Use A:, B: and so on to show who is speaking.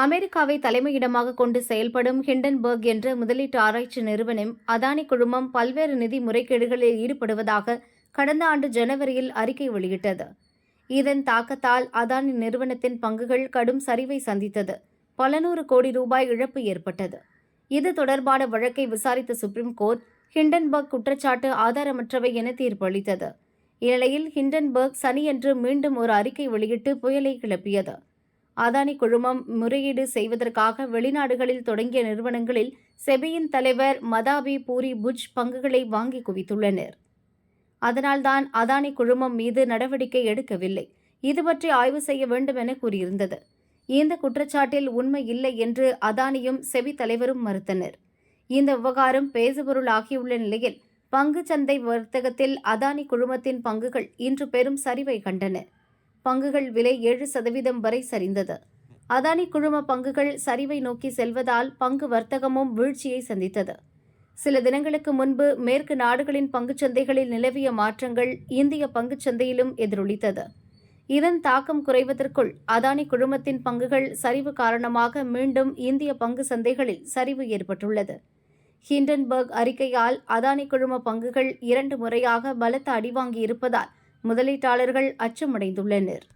A: அமெரிக்காவை தலைமையிடமாக கொண்டு செயல்படும் ஹிண்டன்பர்க் என்ற முதலீட்டு ஆராய்ச்சி நிறுவனம் அதானி குழுமம் பல்வேறு நிதி முறைகேடுகளில் ஈடுபடுவதாக கடந்த ஆண்டு ஜனவரியில் அறிக்கை வெளியிட்டது. இதன் தாக்கத்தால் அதானி நிறுவனத்தின் பங்குகள் கடும் சரிவை சந்தித்தது. பல நூறு கோடி ரூபாய் இழப்பு ஏற்பட்டது. இது தொடர்பான வழக்கை விசாரித்த சுப்ரீம் கோர்ட் ஹிண்டன்பர்க் குற்றச்சாட்டு ஆதாரமற்றவை என தீர்ப்பளித்தது. இந்நிலையில் ஹிண்டன்பர்க் சனியன்று மீண்டும் ஒரு அறிக்கை வெளியிட்டு புயலை கிளப்பியது. அதானி குழுமம் முறையீடு செய்வதற்காக வெளிநாடுகளில் தொடங்கிய நிறுவனங்களில் செபியின் தலைவர் மதாபி பூரி புஜ் பங்குகளை வாங்கி குவித்துள்ளனர். அதனால்தான் அதானி குழுமம் மீது நடவடிக்கை எடுக்கவில்லை. இது பற்றி ஆய்வு செய்ய வேண்டும் என கூறியிருந்தது. இந்த குற்றச்சாட்டில் உண்மை இல்லை என்று அதானியும் செபி தலைவரும் மறுத்தனர். இந்த விவகாரம் பேசுபொருள் ஆகியுள்ள நிலையில் பங்குச் சந்தை வர்த்தகத்தில் அதானி குழுமத்தின் பங்குகள் இன்று பெரும் சரிவை கண்டன. பங்குகள் விலை ஏழு சதவீதம் வரை சரிந்தது. அதானி குழும பங்குகள் சரிவை நோக்கி செல்வதால் பங்கு வர்த்தகமும் வீழ்ச்சியை சந்தித்தது. சில தினங்களுக்கு முன்பு மேற்கு நாடுகளின் பங்குச்சந்தைகளில் நிலவிய மாற்றங்கள் இந்திய பங்குச்சந்தையிலும் எதிரொலித்தது. இதன் தாக்கம் குறைவதற்குள் அதானி குழுமத்தின் பங்குகள் சரிவு காரணமாக மீண்டும் இந்திய பங்கு சந்தைகளில் சரிவு ஏற்பட்டுள்ளது. ஹிண்டன்பர்க் அறிக்கையால் அதானி குழும பங்குகள் இரண்டு முறையாக பலத்த அடிவாங்கி இருப்பதால் முதலீட்டாளர்கள் அச்சமடைந்துள்ளனர்.